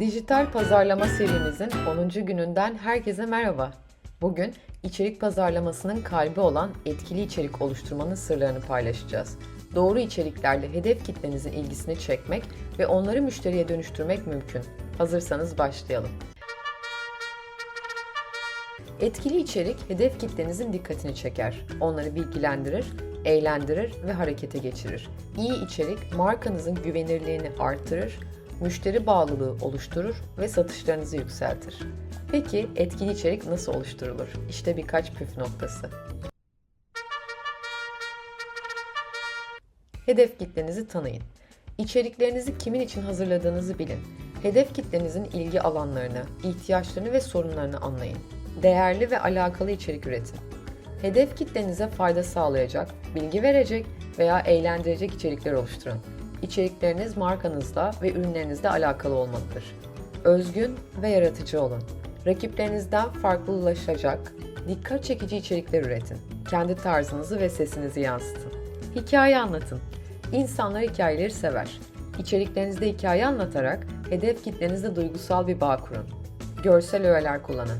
Dijital pazarlama serimizin 10. gününden herkese merhaba. Bugün içerik pazarlamasının kalbi olan etkili içerik oluşturmanın sırlarını paylaşacağız. Doğru içeriklerle hedef kitlenizin ilgisini çekmek ve onları müşteriye dönüştürmek mümkün. Hazırsanız başlayalım. Etkili içerik hedef kitlenizin dikkatini çeker. Onları bilgilendirir, eğlendirir ve harekete geçirir. İyi içerik markanızın güvenirliğini artırır, müşteri bağlılığı oluşturur ve satışlarınızı yükseltir. Peki etkili içerik nasıl oluşturulur? İşte birkaç püf noktası. Hedef kitlenizi tanıyın. İçeriklerinizi kimin için hazırladığınızı bilin. Hedef kitlenizin ilgi alanlarını, ihtiyaçlarını ve sorunlarını anlayın. Değerli ve alakalı içerik üretin. Hedef kitlenize fayda sağlayacak, bilgi verecek veya eğlendirecek içerikler oluşturun. İçerikleriniz markanızla ve ürünlerinizle alakalı olmalıdır. Özgün ve yaratıcı olun. Rakiplerinizden farklılaşacak, dikkat çekici içerikler üretin. Kendi tarzınızı ve sesinizi yansıtın. Hikaye anlatın. İnsanlar hikayeleri sever. İçeriklerinizde hikaye anlatarak hedef kitlenizle duygusal bir bağ kurun. Görsel öğeler kullanın.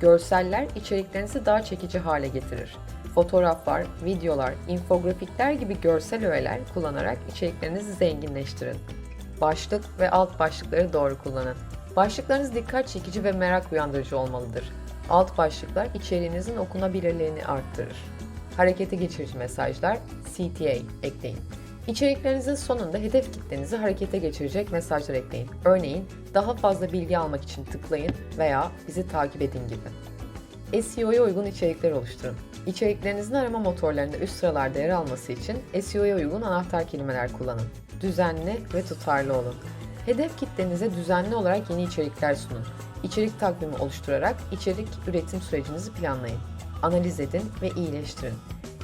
Görseller içeriklerinizi daha çekici hale getirir. Fotoğraflar, videolar, infografikler gibi görsel öğeler kullanarak içeriklerinizi zenginleştirin. Başlık ve alt başlıkları doğru kullanın. Başlıklarınız dikkat çekici ve merak uyandırıcı olmalıdır. Alt başlıklar içeriğinizin okunabilirliğini arttırır. Harekete geçirici mesajlar CTA ekleyin. İçeriklerinizin sonunda hedef kitlenizi harekete geçirecek mesajlar ekleyin. Örneğin daha fazla bilgi almak için tıklayın veya bizi takip edin gibi. SEO'ya uygun içerikler oluşturun. İçeriklerinizin arama motorlarında üst sıralarda yer alması için SEO'ya uygun anahtar kelimeler kullanın. Düzenli ve tutarlı olun. Hedef kitlenize düzenli olarak yeni içerikler sunun. İçerik takvimi oluşturarak içerik üretim sürecinizi planlayın. Analiz edin ve iyileştirin.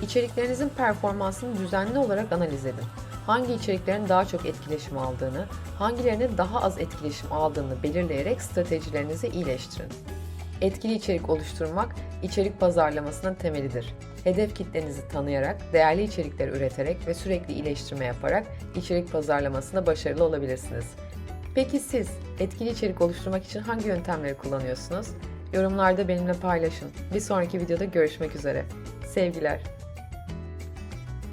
İçeriklerinizin performansını düzenli olarak analiz edin. Hangi içeriklerin daha çok etkileşim aldığını, hangilerinin daha az etkileşim aldığını belirleyerek stratejilerinizi iyileştirin. Etkili içerik oluşturmak içerik pazarlamasının temelidir. Hedef kitlenizi tanıyarak, değerli içerikler üreterek ve sürekli iyileştirme yaparak içerik pazarlamasında başarılı olabilirsiniz. Peki siz etkili içerik oluşturmak için hangi yöntemleri kullanıyorsunuz? Yorumlarda benimle paylaşın. Bir sonraki videoda görüşmek üzere. Sevgiler.